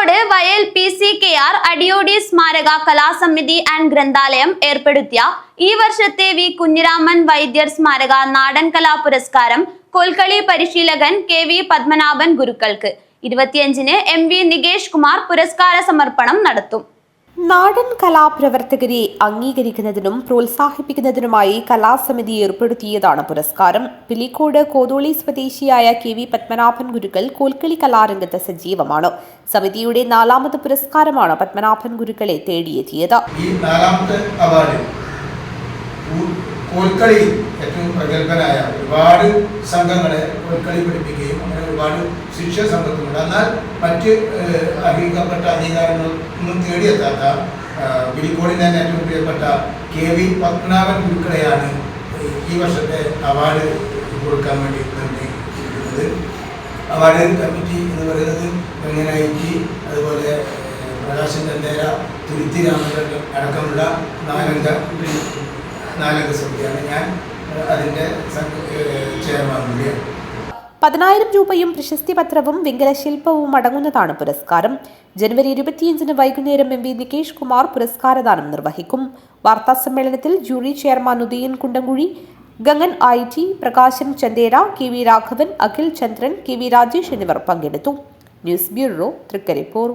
പിലിക്കോട് വയൽ P C K R Adiyodi സ്മാരക കലാസമിതി ആൻഡ് ഗ്രന്ഥാലയം ഏർപ്പെടുത്തിയ ഈ വർഷത്തെ വി കുഞ്ഞിരാമൻ വൈദ്യർ സ്മാരക നാടൻ കലാ പുരസ്കാരം കൊൽക്കളി പരിശീലകൻ കെ വി പത്മനാഭൻ ഗുരുക്കൾക്ക്. ഇരുപത്തിയഞ്ചിന് എം വി നികേഷ് കുമാർ പുരസ്കാര സമർപ്പണം നടത്തും. നാടൻ കലാപ്രവർത്തകരെ അംഗീകരിക്കുന്നതിനും പ്രോത്സാഹിപ്പിക്കുന്നതിനുമായി കലാസമിതി ഏർപ്പെടുത്തിയതാണ് പുരസ്കാരം. പിലിക്കോട് കോതോളി സ്വദേശിയായ കെ വി പത്മനാഭൻ ഗുരുക്കൾ കോൽക്കളി കലാരംഗത്ത് സജീവമാണ്. സമിതിയുടെ നാലാമത് പുരസ്കാരമാണ് പത്മനാഭൻ ഗുരുക്കളെ തേടിയെത്തിയത്. ഈ നാലാമത്തെ അവാർഡ് കോൽക്കളി ഏറ്റവും പ്രഗത്ഭനായ ഒരുപാട് സംഘങ്ങളെ കോൽക്കളി പഠിപ്പിക്കുകയും അങ്ങനെ ഒരുപാട് ശിക്ഷ സമ്പത്തുണ്ട് എന്നാൽ മറ്റ് അർഹിക്കപ്പെട്ട അധികാരങ്ങൾ അംഗീകാരങ്ങളൊന്നും തേടിയെത്താത്ത പിലിക്കോടിന് തന്നെ ഏറ്റവും പ്രിയപ്പെട്ട കെ വി പത്മനാഭൻ ഗുരുക്കളെയാണ് ഈ വർഷത്തെ അവാർഡ് കൊടുക്കാൻ വേണ്ടി നൽകിയിരിക്കുന്നത് അവാർഡ് കമ്മിറ്റി എന്ന് പറയുന്നത് വെങ്ങനായിറ്റി അതുപോലെ പ്രകാശൻ ചന്ദേര തുരുത്തി രാമചന്ദ്രൻ അടക്കമുള്ള നാലംഗ ഞാൻ ചെയർമാൻ കൂടിയാണ്. പതിനായിരം രൂപയും പ്രശസ്തി പത്രവും വെങ്കല ശില്പവും അടങ്ങുന്നതാണ് പുരസ്കാരം. ജനുവരി ഇരുപത്തിയഞ്ചിന് വൈകുന്നേരം എം വി നികേഷ് കുമാർ പുരസ്കാരദാനം നിർവഹിക്കും. വാർത്താ സമ്മേളനത്തിൽ jury chairman Udayan Kundamkuzhi Gangan I T Prakashan Chandera K V Raghavan Akhil Chandran K V Rajesh എന്നിവർ പങ്കെടുത്തു. News bureau Trikaripur.